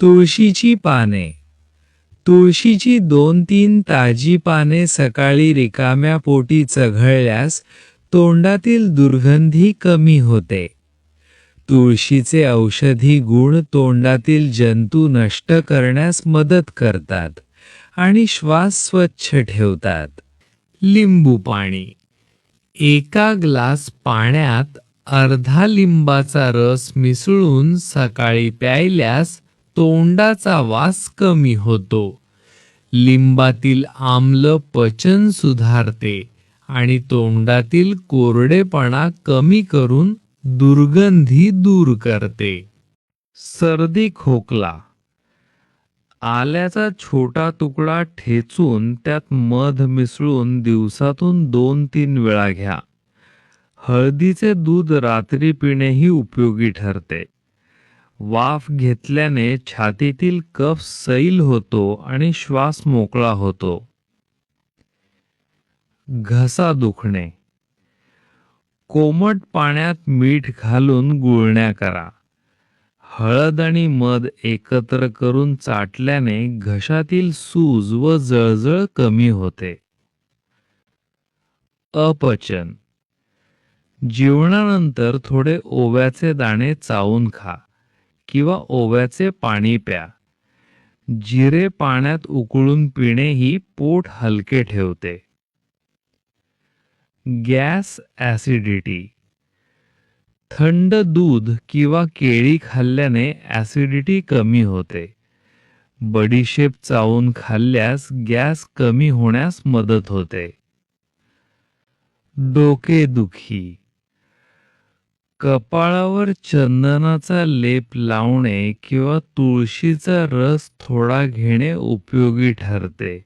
तुळशीची पाने. तुळशीची दोन तीन ताजी पाने सकाळी रिकाम्या पोटी चघळल्यास तोंडातील दुर्गंधी कमी होते. तुळशीचे औषधी गुण तोंडातील जंतू नष्ट करण्यास मदत करतात आणि श्वास स्वच्छ ठेवतात. लिंबू पाणी. एका ग्लास पाण्यात अर्धा लिंबाचा रस मिसळून सकाळी प्यायल्यास तोंडाचा वास कमी होतो. लिंबातील आम्ल पचन सुधारते आणि तोंडातील कोरडेपणा कमी करून दुर्गंधी दूर करते. सर्दी खोकला. आल्याचा छोटा तुकडा ठेचून त्यात मध मिसळून दिवसातून दोन तीन वेळा घ्या. हळदीचे दूध रात्री पिणेही उपयोगी ठरते. वाफ घेतल्याने छातीतील कफ सैल होतो आणि श्वास मोकळा होतो. घसा दुखणे. कोमट पाण्यात मीठ घालून गुळण्या करा. हळद आणि मध एकत्र करून चाटल्याने घशातील सूज व जळजळ कमी होते. अपचन. जेवणानंतर थोडे ओव्याचे दाणे चावून खा. किंवा ओव्याचे पाणी प्या. जिरे पाण्यात उकळून पिणे ही पोट हलके ठेवते. Gas acidity. थंड दूध किंवा केळी खाल्ल्याने ॲसिडिटी कमी होते. बडीशेप चावून खाल्ल्यास गॅस कमी होण्यास मदत होते. डोकेदुखी. कपाळावर चंदनाचा लेप लावणे किंवा तुळशीचा रस थोडा घेणे उपयोगी ठरते.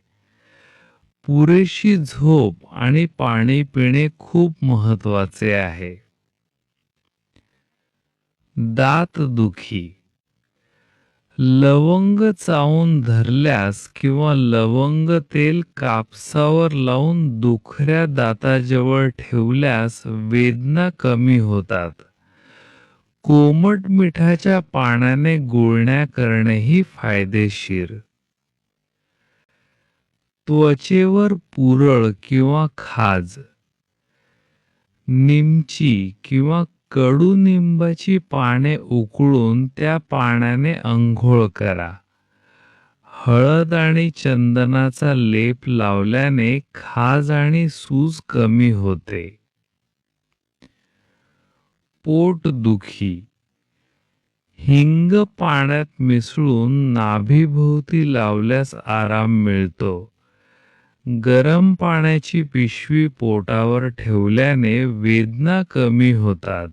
पुरेशी झोप आणि पाणी पिणे खूप महत्त्वाचे आहे. दात दुखी लवंग चावून धरल्यास किंवा लवंग तेल कापसावर लावून दुखऱ्या दाताजवळ ठेवल्यास वेदना कमी होतात. कोमट मिठाच्या पाण्याने गुळण्या करणेही फायदेशीर. त्वचेवर पुरळ किंवा खाज निमची किंवा कडुनिंबाची पाने उकळून त्या पाण्याने अंघोळ करा. हळद आणि चंदनाचा लेप लावल्याने खाज आणि सूज कमी होते. पोट दुखी. हिंग पाण्यात मिसळून नाभीभोवती लावल्यास आराम मिळतो. गरम पाण्याची पिशवी पोटावर ठेवल्याने वेदना कमी होतात.